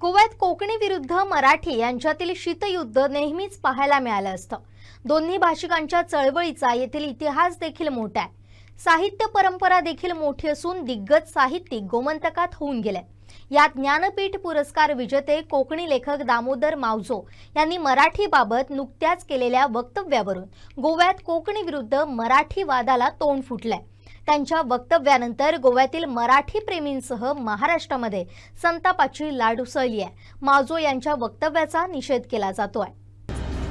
गोव्यात कोकणी विरुद्ध मराठी यांच्यातील शीतयुद्ध नेहमीच पाहायला मिळालं असतं. दोन्ही भाषिकांच्या चळवळीचा येथील इतिहास देखील मोठा आहे. साहित्य परंपरा देखील मोठी असून दिग्गज साहित्यिक गोमंतकात होऊन गेले. यात ज्ञानपीठ पुरस्कार विजेते कोकणी लेखक दामोदर मावजो यांनी मराठीबाबत नुकत्याच केलेल्या वक्तव्यावरून गोव्यात कोकणी विरुद्ध मराठी वादाला तोंड फुटलंय. त्यांच्या वक्तव्यानंतर गोव्यातील मराठी प्रेमींसह महाराष्ट्रामध्ये संतापाची लाट उसळली आहे. मावजो यांच्या वक्तव्याचा निषेध केला जातोय.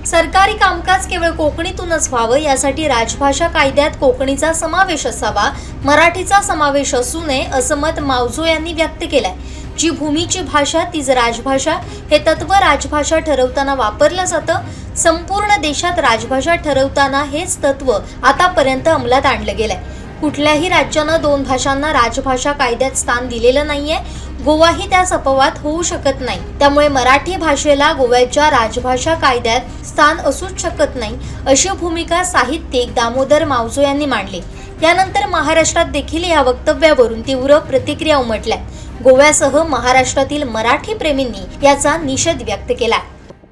सरकारी कामकाज केवळ कोकणीतूनच व्हावं यासाठी राजभाषा कायद्यात कोकणीचा समावेश असावा मराठीचा समावेश असू नये असं मत मावजो यांनी व्यक्त केलंय. जी भूमीची भाषा तीच राजभाषा. हे तत्व राजभाषा ठरवताना वापरलं जातं. संपूर्ण देशात राजभाषा ठरवताना हेच तत्व आतापर्यंत अंमलात आणलं गेलंय. कुठल्याही राज्यानं दोन भाषांना राजभाषा कायद्यात स्थान दिलेलं नाहीये. गोवाही त्यास अपवाद होऊ शकत नाही. त्यामुळे मराठी भाषेला गोव्याच्या राजभाषा कायद्यात स्थान असूच शकत नाही अशी भूमिका साहित्यिक दामोदर मावजो यांनी मांडली. यानंतर महाराष्ट्रात देखील या वक्तव्यावरून तीव्र प्रतिक्रिया उमटल्या. गोव्यासह महाराष्ट्रातील मराठी प्रेमींनी याचा निषेध व्यक्त केला.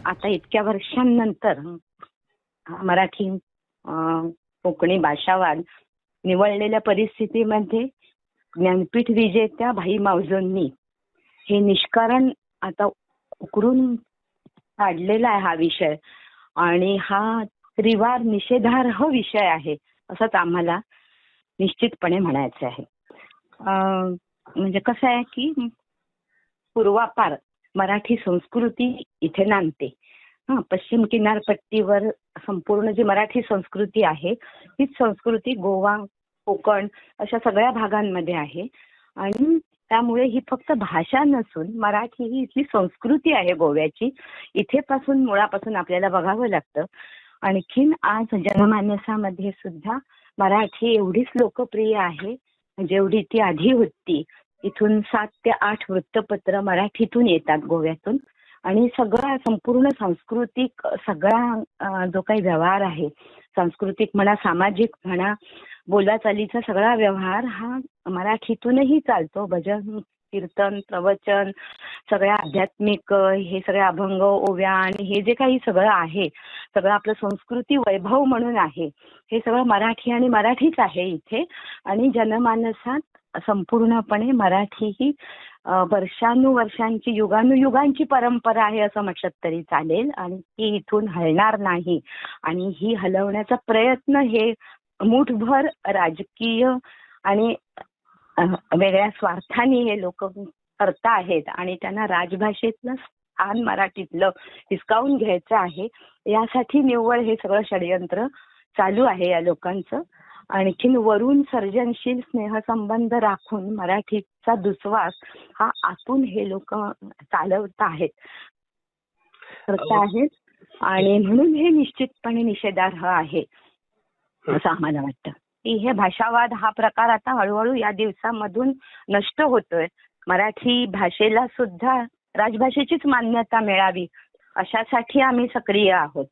आता इतक्या वर्षांनंतर मराठी कोकणी भाषावाद निवळलेल्या परिस्थितीमध्ये ज्ञानपीठ विजेत्या भाई मावजोंनी हे निष्कारण आता उकरून काढलेला आहे हा विषय. आणि हा त्रिवार निषेधार्ह विषय आहे असंच आम्हाला निश्चितपणे म्हणायचं आहे. म्हणजे कसं आहे की पूर्वापार मराठी संस्कृती इथे नांदते. हा पश्चिम किनारपट्टीवर संपूर्ण जी मराठी संस्कृती आहे तीच संस्कृती गोवा कोकण अशा सगळ्या भागांमध्ये आहे. आणि त्यामुळे ही फक्त भाषा नसून मराठी ही इथली संस्कृती आहे गोव्याची. इथे पासून मुळापासून आपल्याला बघावं लागतं. आणखीन आज जनमानसामध्ये सुद्धा मराठी एवढीच लोकप्रिय आहे. जेवढी ती आधी होती. इथून सात ते आठ वृत्तपत्र मराठीतून येतात गोव्यातून. आणि सगळा संपूर्ण सांस्कृतिक सगळा जो काही व्यवहार आहे सांस्कृतिक म्हणा सामाजिक म्हणा बोलाचालीचा सगळा व्यवहार हा मराठीतूनही चालतो. भजन कीर्तन प्रवचन सगळ्या आध्यात्मिक हे सगळे अभंग ओव्या आणि हे जे काही सगळं आहे सगळं आपलं संस्कृती वैभव म्हणून आहे हे सगळं मराठी आणि मराठीच आहे इथे. आणि जनमानसात संपूर्णपणे मराठी ही वर्षानुवर्षांची युगानुयुगांची परंपरा आहे असं म्हटलं तरी चालेल. आणि ती इथून हलणार नाही. आणि ही हलवण्याचा प्रयत्न हे मुठभर राजकीय आणि वेगळ्या स्वार्थाने हे लोक करता आहेत आणि त्यांना राजभाषेतलं स्थान मराठीतलं हिसकावून घ्यायचं आहे. यासाठी निव्वळ हे सगळं षडयंत्र चालू आहे या लोकांचं. आणखीन वरून सर्जनशील स्नेहसंबंध राखून मराठीचा दुस्वास हा आतून हे लोक चालवत आहेत करत आहेत आणि म्हणून हे निश्चितपणे निषेधार्ह आहे. असं आम्हाला वाटतं. की हे भाषावाद हा प्रकार आता हळूहळू या दिवसामधून नष्ट होतोय. मराठी भाषेला सुद्धा राजभाषेचीच मान्यता मिळावी अशासाठी आम्ही सक्रिय आहोत.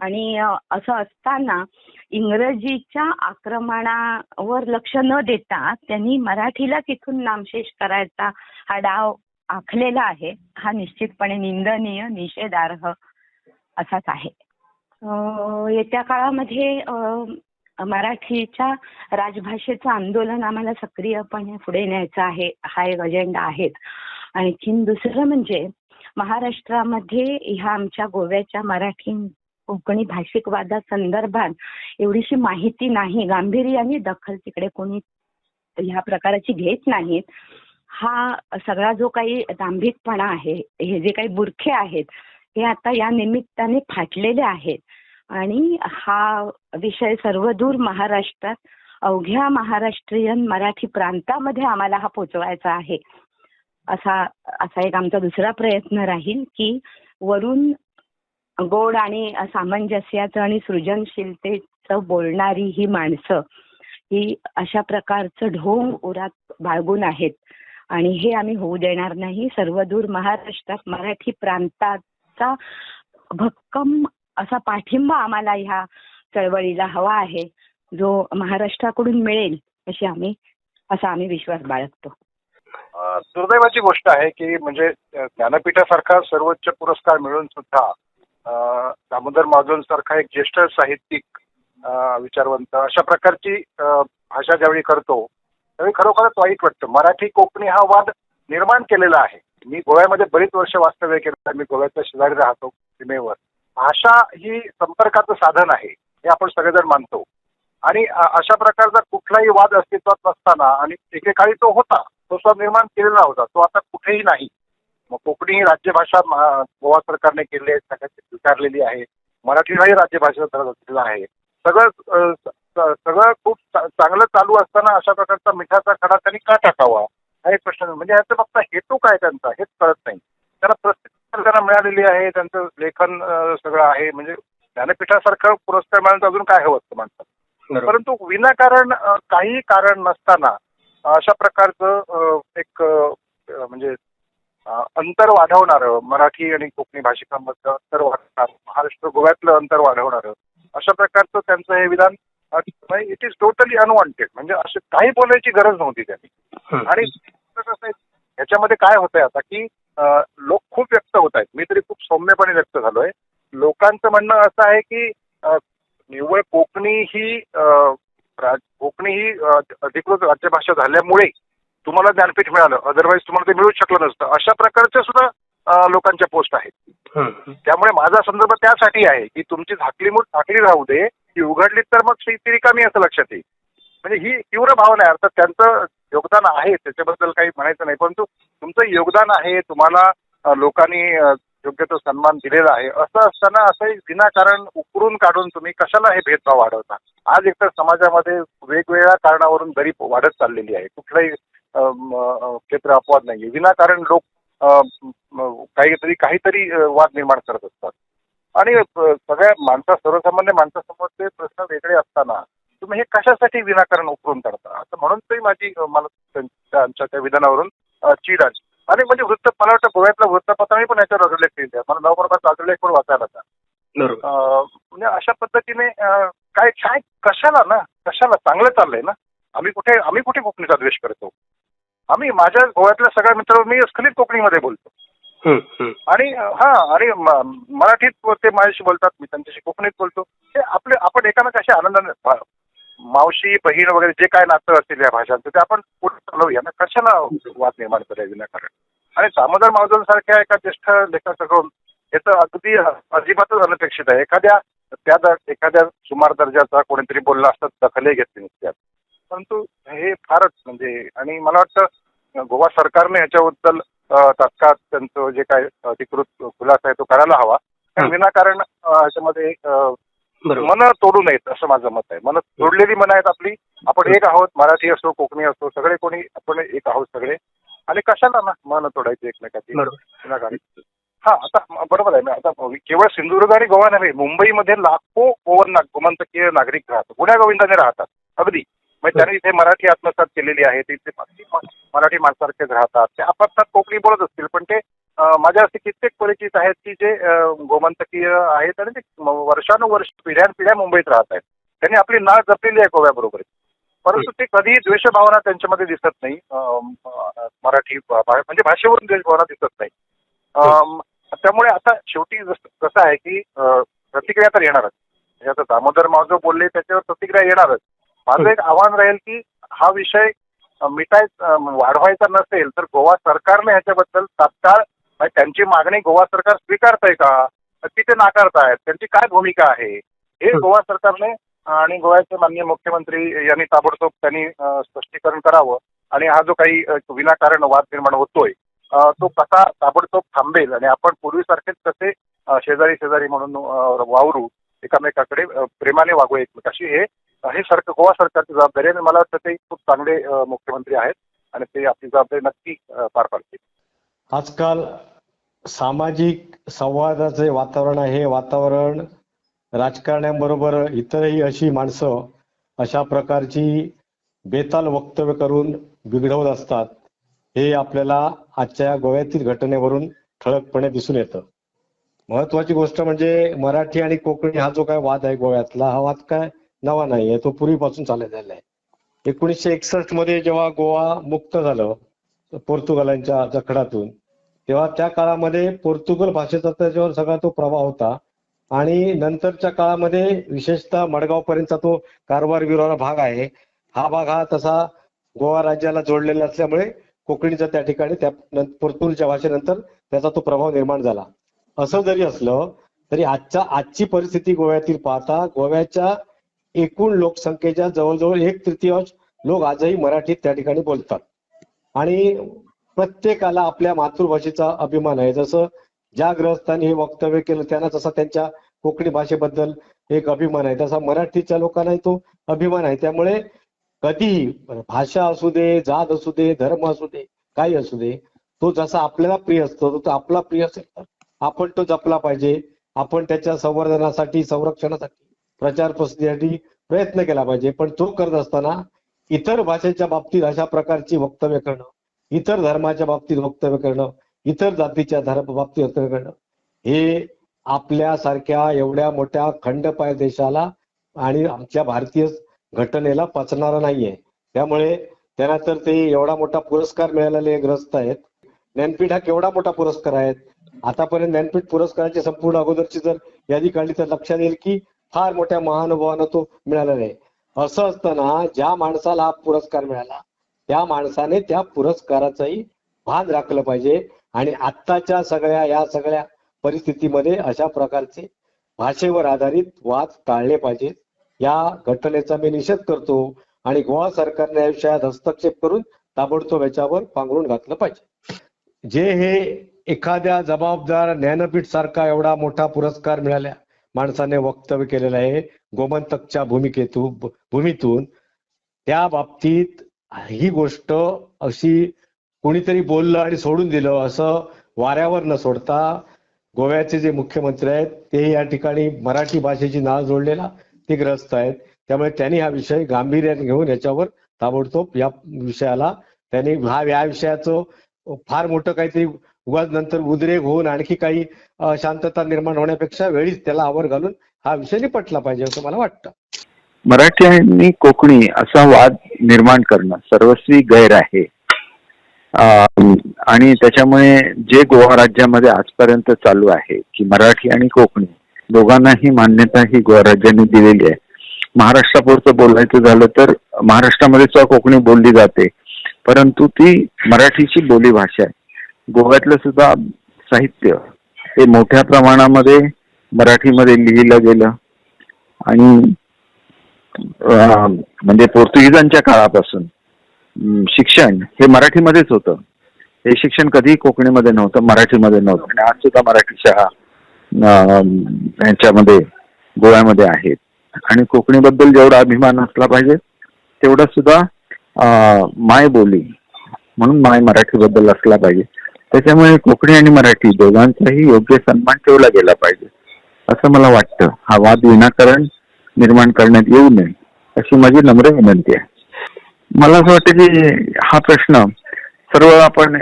आणि असं असताना इंग्रजीच्या आक्रमणावर लक्ष न देता त्यांनी मराठीला तिथून नामशेष करायचा हा डाव आखलेला आहे. हा निश्चितपणे निंदनीय निषेधार्ह असाच आहे. येत्या काळामध्ये मराठीच्या राजभाषेचं आंदोलन आम्हाला सक्रियपणे पुढे न्यायचं आहे हा एक अजेंडा आहे आणखीन दुसरं म्हणजे महाराष्ट्रामध्ये ह्या आमच्या गोव्याच्या मराठी कोकणी भाषिक वादासंदर्भात एवढीशी माहिती नाही. गांभीर्याने दखल तिकडे कोणी ह्या प्रकाराची घेत नाहीत. हा सगळा जो काही दांभिकपणा आहे हे जे काही बुरखे आहेत हे आता या निमित्ताने फाटलेले आहेत. आणि हा विषय सर्वदूर महाराष्ट्रात अवघ्या महाराष्ट्रीयन मराठी प्रांतामध्ये आम्हाला हा पोचवायचा आहे. असा असा एक आमचा दुसरा प्रयत्न राहील की वरून गोड आणि सामंजस्याचं आणि सृजनशीलतेचं बोलणारी ही माणसं ही अशा प्रकारचं ढोंग उरात बाळगून आहेत. आणि हे आम्ही होऊ देणार नाही. सर्वदूर महाराष्ट्रात मराठी प्रांताचा भक्कम असा पाठिंबा आम्हाला ह्या चळवळीला हवा आहे जो महाराष्ट्राकडून मिळेल अशी आम्ही असा आम्ही विश्वास बाळगतो. दुर्दैवाची गोष्ट आहे की म्हणजे ज्ञानपीठासारखा सर्वोच्च पुरस्कार मिळून सुद्धा दामोदर माधवन सारखा एक ज्येष्ठ साहित्यिक विचारवंत अशा प्रकारची भाषा ज्यावेळी करतो त्यावेळी खरोखरच वाईट वाटतं. मराठी कोकणी हा वाद निर्माण केलेला आहे. मी गोव्यामध्ये बरीच वर्ष वास्तव्य केलं. मी गोव्याच्या शेजारी राहतो सीमेवर. भाषा ही संपर्काचं साधन आहे हे आपण सगळेजण मानतो. आणि अशा प्रकारचा कुठलाही वाद अस्तित्वात नसताना आणि एकेकाळी तो होता तो स्व निर्माण केलेला होता तो आता कुठेही नाही. मग कोकणी ही राज्यभाषा गोवा सरकारने केली आहे सगळ्यांनी स्वीकारलेली आहे मराठीलाही राज्यभाषेचा दर्जा दिलेला आहे. सगळं सगळं खूप चांगलं चालू असताना अशा प्रकारचा मिठाचा खडा त्यांनी का टाकावा? हा एक प्रश्न म्हणजे ह्याचा फक्त हेतू काय त्यांचा हेच कळत नाही. त्याला प्रत्येक त्यांना मिळालेली आहे त्यांचं लेखन सगळं आहे. म्हणजे ज्ञानपीठासारखं पुरस्कार मिळालं अजून काय हवं असतं माणसाला? परंतु विनाकारण काही कारण नसताना अशा प्रकारचं एक म्हणजे अंतर वाढवणारं मराठी आणि कोकणी भाषिकांमधलं अंतर वाढवणारं महाराष्ट्र गोव्यातलं अंतर वाढवणारं अशा प्रकारचं त्यांचं हे विधान इट इज टोटली अनवॉन्टेड म्हणजे असं काही बोलायची गरज नव्हती त्यांनी. आणि ह्याच्यामध्ये काय होतंय आता की लोक खूप व्यक्त होत आहेत. मी तरी खूप सौम्यपणे व्यक्त झालोय. लोकांचं म्हणणं असं आहे की निव्वळ कोकणी ही कोकणी ही अधिकृत राज्यभाषा झाल्यामुळे तुम्हाला ज्ञानपीठ मिळालं. अदरवाईज तुम्हाला ते मिळूच शकलं नसतं. अशा प्रकारच्या सुद्धा लोकांच्या पोस्ट आहेत. त्यामुळे माझा संदर्भ त्यासाठी आहे की तुमची झाकली मूठ झाकली राहू दे ती उघडली तर मग ती रिकामी असं लक्षात येईल. म्हणजे ही तीव्र भावना आहे. अर्थात त्यांचं योगदान आहे त्याच्याबद्दल काही म्हणायचं नाही. परंतु तुमचं योगदान आहे तुम्हाला लोकांनी योग्य तो सन्मान दिलेला आहे. असं असताना असंही विनाकारण उकरून काढून तुम्ही कशाला हे भेदभाव वाढवता? आज एकतर समाजामध्ये वेगवेगळ्या कारणावरून गरीब वाढत चाललेली आहे. कुठलंही क्षेत्र अपवाद नाहीये. विनाकारण लोक काहीतरी काहीतरी वाद निर्माण करत असतात. आणि सगळ्या माणसा सर्वसामान्य माणसासमोरचे प्रश्न वेगळे असताना तुम्ही हे कशासाठी विनाकारण उकरून काढता? असं म्हणून तरी माझी मला त्यांच्या त्या विधानावरून आली आणि म्हणजे वृत्त मला वाटतं गोव्यातलं वृत्तपत्रांनी पण याच्यावर अग्रलेख केले आहे. मला नवप्रभात अग्रलेख पण वाचायला होता म्हणजे अशा पद्धतीने काय काय कशाला ना कशाला चांगलं चाललंय ना आम्ही कुठे आम्ही कुठे कोकणीचा द्वेष करतो? आम्ही माझ्या गोव्यातल्या सगळ्या मित्र मी स्खलित कोकणीमध्ये बोलतो. आणि हा आणि मराठीत ते माझ्याशी बोलतात मी त्यांच्याशी कोकणीत बोलतो. ते आपले आपण एकामेकाशी आनंदाने मावशी बहीण वगैरे जे काय नातं असेल या भाषांचं ते आपण पुढे चालवूया. ना कशाला वाद निर्माण करूया विनाकारण आणि दामोदर मावजन सारख्या एका ज्येष्ठ लेखकाकडून याचं अगदी अजिबातच अनपेक्षित आहे. एखाद्या त्या एखाद्या सुमार दर्जाचा कोणीतरी बोलला असता दखलही घेतली नसत्यात परंतु हे फारच म्हणजे आणि मला वाटतं गोवा सरकारने ह्याच्याबद्दल अ, तात्काळ त्यांचं जे काय अधिकृत खुलासा आहे तो करायला हवा. कारण हं. विनाकारण ह्याच्यामध्ये बरोबर मन तोडू नयेत असं माझं मत आहे. मन तोडलेली मन आहेत आपली. आपण एक आहोत मराठी असो कोकणी असो सगळे कोणी आपण एक आहोत सगळे. आणि कशाला ना मन तोडायची एकमेकाची? हा आता बरोबर आहे. आता केवळ सिंधुदुर्ग आणि गोवा नव्हे मुंबईमध्ये लाखो गोवन गोमंतकीय नागरिक राहतात. गुण्या गोविंदाने राहतात. अगदी. म्हणजे त्यांनी इथे मराठी आत्मसात केलेली आहे. ते मराठी माणसारखेच राहतात. ते आपापसात कोकणी बोलत असतील पण ते माझ्या असे कित्येक परिचित आहेत की जे गोमंतकीय आहेत आणि ते वर्षानुवर्ष पिढ्यानपिढ्या मुंबईत राहत आहेत. त्यांनी आपली नाळ जपलेली आहे गोव्याबरोबर परंतु ते कधीही द्वेषभावना त्यांच्यामध्ये दिसत नाही. मराठी म्हणजे भाषेवरून द्वेषभावना दिसत नाही. त्यामुळे आता शेवटी जसं कसं आहे की प्रतिक्रिया तर येणारच. म्हणजे आता दामोदर मावजो बोलले त्याच्यावर प्रतिक्रिया येणारच. माझं एक आव्हान राहील की हा विषय मिटाय वाढवायचा नसेल तर गोवा सरकारने ह्याच्याबद्दल तात्काळ त्यांची मागणी गोवा सरकार स्वीकारतंय का? की ते नाकारतायत. त्यांची काय भूमिका आहे? हे. गोवा सरकारने आणि गोव्याचे माननीय मुख्यमंत्री यांनी ताबडतोब त्यांनी स्पष्टीकरण करावं आणि हा जो काही विनाकारण वाद निर्माण होतोय तो कसा ताबडतोब थांबेल आणि आपण पूर्वीसारखेच कसे शेजारी शेजारी म्हणून वावरू एकामेकाकडे प्रेमाने वागू एकमेकाशी हे हे सरकार गोवा सरकारची जबाबदारी आणि मला वाटतं ते खूप चांगले मुख्यमंत्री आहेत आणि ते आपली जबाबदारी नक्की पार पाडतील. आजकाल सामाजिक संवादाचे वातावरण आहे. हे वातावरण राजकारण्यांबरोबर इतरही अशी माणसं अशा प्रकारची बेताल वक्तव्य करून बिघडवत असतात. हे आपल्याला आजच्या गोव्यातील घटनेवरून ठळकपणे दिसून येतं. महत्वाची गोष्ट म्हणजे मराठी आणि कोकणी हा जो काय वाद आहे गोव्यातला हा वाद काय नवा नाही आहे तो पूर्वीपासून चालत आलेला आहे. एकोणीसशे एकसष्टमध्ये जेव्हा गोवा मुक्त झालं पोर्तुगालांच्या जखडातून तेव्हा त्या काळामध्ये पोर्तुगल भाषेचा त्याच्यावर सगळा तो प्रभाव होता. आणि नंतरच्या काळामध्ये विशेषतः मडगाव पर्यंतचा तो कारवार विरोधा भाग आहे. हा भाग हा तसा गोवा राज्याला जोडलेला असल्यामुळे कोकणीचा त्या ठिकाणी त्या पोर्तुगलच्या भाषेनंतर त्याचा तो प्रभाव निर्माण झाला. असं जरी असलं तरी आजच्या आजची परिस्थिती गोव्यातील पाहता गोव्याच्या एकूण लोकसंख्येच्या जवळजवळ एक तृतीयांश लोक आजही मराठीत त्या ठिकाणी बोलतात. आणि प्रत्येकाला आपल्या मातृभाषेचा अभिमान आहे. जसं ज्या ग्रहस्थांनी हे वक्तव्य केलं त्यांना जसा त्यांच्या कोकणी भाषेबद्दल एक अभिमान आहे. तसा मराठीच्या लोकांनाही तो अभिमान आहे. त्यामुळे कधीही भाषा असू दे जात असू दे धर्म असू दे काही असू दे तो जसा आपल्याला प्रिय असतो तो आपला प्रिय असेल तर आपण तो जपला पाहिजे. आपण त्याच्या संवर्धनासाठी संरक्षणासाठी प्रचार प्रसिद्धीसाठी प्रयत्न केला पाहिजे. पण तो करत असताना इतर भाषेच्या बाबतीत अशा प्रकारची वक्तव्य करणं इतर धर्माच्या बाबतीत वक्तव्य करणं इतर जातीच्या धर्म बाबतीत वक्तव्य करणं हे आपल्यासारख्या एवढ्या मोठ्या खंडपाय देशाला आणि आमच्या भारतीय घटनेला पचणारा नाहीये. त्यामुळे त्यांना तर ते एवढा मोठा पुरस्कार मिळालेले ग्रस्त आहेत. ज्ञानपीठ हा केवढा मोठा पुरस्कार आहे? आतापर्यंत ज्ञानपीठ पुरस्काराची संपूर्ण अगोदरची जर यादी काढली तर लक्षात येईल की फार मोठ्या महानुभावानं तो मिळालेला आहे. असं असताना ज्या माणसाला हा पुरस्कार मिळाला त्या माणसाने त्या पुरस्काराचंही भान राखलं पाहिजे. आणि आत्ताच्या सगळ्या या सगळ्या परिस्थितीमध्ये अशा प्रकारचे भाषेवर आधारित वाद टाळले पाहिजेत. या घटनेचा मी निषेध करतो आणि गोवा सरकारने या विषयात हस्तक्षेप करून ताबडतोब याच्यावर पांघरून घातलं पाहिजे. जे हे एखाद्या जबाबदार ज्ञानपीठ सारखा एवढा मोठा पुरस्कार मिळाल्या माणसाने वक्तव्य केलेलं आहे गोमंतकच्या भूमिकेतून भूमीतून त्या बाबतीत ही गोष्ट अशी कोणीतरी बोललं आणि सोडून दिलं असं वाऱ्यावर न सोडता गोव्याचे जे मुख्यमंत्री आहेत ते या ठिकाणी मराठी भाषेची नाळ जोडलेला ते ग्रस्त आहेत. त्यामुळे त्यांनी हा विषय गांभीर्याने घेऊन याच्यावर ताबडतोब या विषयाला त्यांनी हा या विषयाचं फार मोठं काहीतरी उगाच नंतर उद्रेक होऊन आणखी काही शांतता निर्माण होण्यापेक्षा वेळीच त्याला आवर घालून हा विषय निपटला पाहिजे असं मला वाटतं. मराठी आणि कोकणी असा वाद निर्माण करणं सर्वस्वी गैर आहे. आणि त्याच्यामुळे जे गोवा राज्यामध्ये आजपर्यंत चालू आहे की मराठी आणि कोकणी दोघांनाही मान्यता ही गोवा राज्याने दिलेली आहे. महाराष्ट्रापुरतं बोलायचं झालं तर महाराष्ट्रामध्ये सुद्धा कोकणी बोलली जाते परंतु ती मराठीची बोली भाषा आहे. गोव्यातलं सुद्धा साहित्य हे मोठ्या प्रमाणामध्ये मराठीमध्ये लिहिलं गेलं. आणि म्हणजे पोर्तुगीजांच्या काळापासून शिक्षण हे मराठीमध्येच होतं. हे शिक्षण कधीही कोकणीमध्ये नव्हतं मराठीमध्ये नव्हतं. आणि आज सुद्धा मराठी शाळा यांच्यामध्ये गोव्यामध्ये आहेत. आणि कोकणीबद्दल जेवढा अभिमान असला पाहिजे तेवढा सुद्धा माय बोली म्हणून माय मराठीबद्दल असला पाहिजे. त्याच्यामुळे कोकणी आणि मराठी दोघांचाही योग्य सन्मान ठेवला गेला पाहिजे असं मला वाटतं. हा वाद विनाकारण निर्माण करण्यात येऊ नये अशी माझी नम्र विनंती आहे. मला असं वाटतं की हा प्रश्न सर्व आपण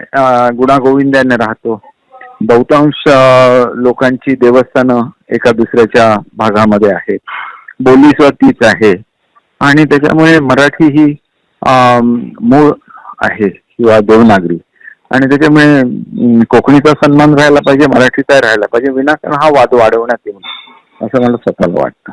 गुणागोविंदाने राहतो. बहुतांश लोकांची देवस्थानं एका दुसऱ्याच्या भागामध्ये आहेत. बोली तीच आहे. आणि त्याच्यामुळे मराठी ही मूळ आहे किंवा देवनागरी. आणि त्याच्यामुळे कोकणीचा सन्मान राहायला पाहिजे मराठीचा राहायला पाहिजे विनाकारण हा वाद वाढवण्यात येऊ असं मला स्वतःला वाटतं.